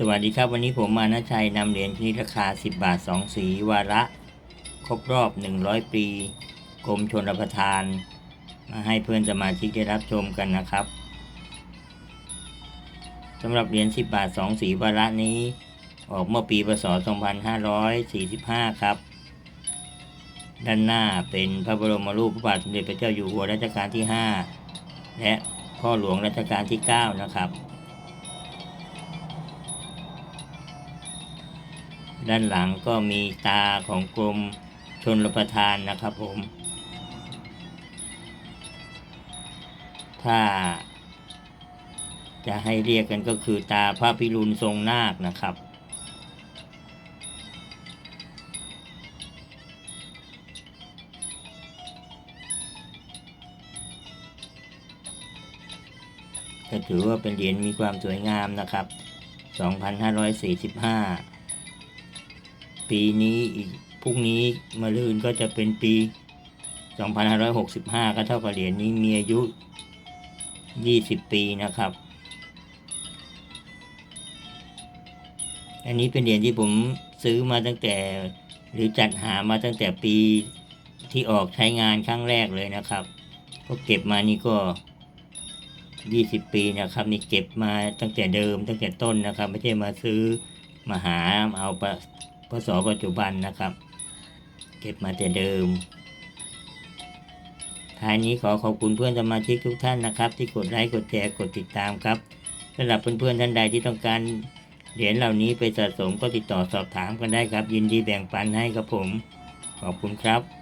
สวัสดีครับวันนี้ผมมานะชัยนำเหรียญชนิดราคา 10 บาท 2 สีวาระ ครบรอบ 100 ปี กรมชนประทาน มาให้เพื่อนสมาชิกได้รับชมกันนะครับสำหรับเหรียญ10 บาท 2 สีวาระนี้ ออกเมื่อปีพศ 2545 ครับ ด้านหน้าเป็นพระบรมรูปพระบาทสมเด็จพระเจ้าอยู่หัวรัชกาลที่ 5 และพ่อหลวงรัชกาลที่ 9 นะครับ ด้านหลังก็มีตาของกรมชนรประทานนะครับผม ถ้า จะให้เรียกกันก็คือตาพระพิรุณทรงนาคนะครับก็ถือว่าเป็นเหรียญมีความสวยงามนะครับ 2545 ปีนี้อีกพรุ่งนี้มะรืนก็จะเป็นปี 2565 ก็เท่ากับเหรียญนี้มีอายุ 20 ปีนะครับ อันนี้เป็นเหรียญที่ผมซื้อมาตั้งแต่หรือจัดหามาตั้งแต่ปีที่ออกใช้งานครั้งแรกเลยนะครับ ก็เก็บมานี่ก็ 20 ปีนะครับนี่เก็บมาตั้งแต่เดิมตั้งแต่ต้นนะครับ ไม่ใช่มาซื้อมาหาเอาป พศปัจจุบันนะครับ เก็บมาแต่เดิม ท้ายนี้ขอขอบคุณเพื่อนสมาชิกทุกท่านนะครับ ที่กดไลค์กดแชร์กดติดตามครับสำหรับเพื่อนๆท่านใดที่ต้องการเหรียญเหล่านี้ไปสะสมก็ติดต่อสอบถามกันได้ครับ ยินดีแบ่งปันให้ครับผม ขอบคุณครับ